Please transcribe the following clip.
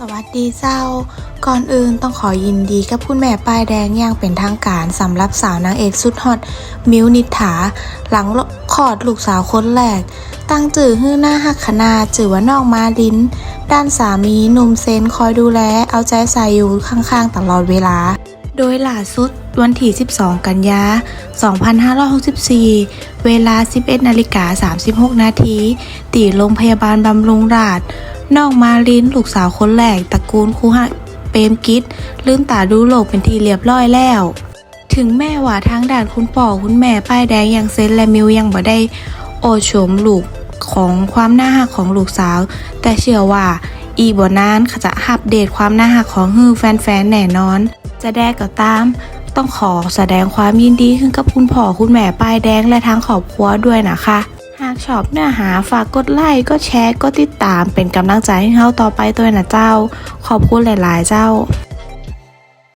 สวัสดีเจ้า ก่อนอื่นต้องขอยินดีกับคุณแม่ป้ายแดงอย่างเป็นทางการสำหรับสาวนางเอกสุดฮอตมิวนิษฐาหลังคลอดลูกสาวคนแรก ตั้งจื่อฮื้อหน้าหักขนาจื่อว่านอกมาดิน ด้านสามีหนุ่มเซนคอยดูแล เอาใจใส่อยู่ข้างๆตลอดเวลา โดยล่าสุดวันที่ 12 กันยา 2564 เวลา 11นาฬิกา36 นาทีตีโรงพยาบาลบำรุงราษฎร์ นอกมาลินลูกสาวคนแรกตระกูลคูฮะเปมกิจลืมตาดูโลกเป็นทีเรียบร้อยแล้ว ถึงแม่ว่าทางด่านคุณพ่อคุณแม่ป้ายแดงย่างเซนและมิวยังบ่ได้ โอชมลูกของความน่าหักของลูกสาว แต่เชื่อว่าอีบ่นานขจะอัปเดตความน่าหักของฮือแฟนๆแน่นอน จะแดกก็ตาม ต้องขอแสดงความยินดีขึ้นกับคุณพ่อคุณแม่ป้ายแดงและทั้งครอบครัวด้วยนะคะากชอบเนื้อหาฝากกดไลค์ก็แชร์ก็ติดตามเป็นกำลังใจให้เขาต่อไปตัวนะเจ้า ขอบคุณหลาย ๆ เจ้า